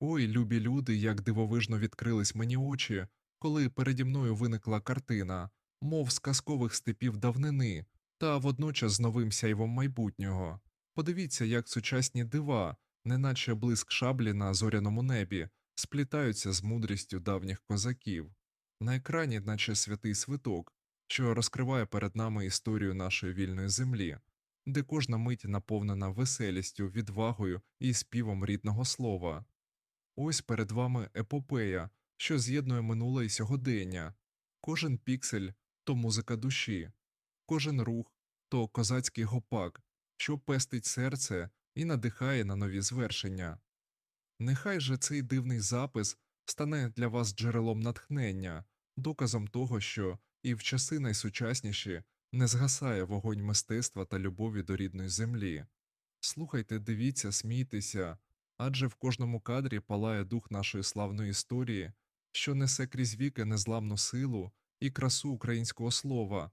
Ой, любі люди, як дивовижно відкрились мені очі, коли переді мною виникла картина, мов з казкових степів давнини, та водночас з новим сяйвом майбутнього. Подивіться, як сучасні дива, неначе блиск шаблі на зоряному небі, сплітаються з мудрістю давніх козаків. На екрані, наче святий свиток, що розкриває перед нами історію нашої вільної землі, де кожна мить наповнена веселістю, відвагою і співом рідного слова. Ось перед вами епопея, що з'єднує минуле і сьогодення. Кожен піксель то музика душі, кожен рух то козацький гопак, що пестить серце і надихає на нові звершення. Нехай же цей дивний запис стане для вас джерелом натхнення, доказом того, що і в часи найсучасніші не згасає вогонь мистецтва та любові до рідної землі. Слухайте, дивіться, смійтеся, адже в кожному кадрі палає дух нашої славної історії, що несе крізь віки незламну силу і красу українського слова,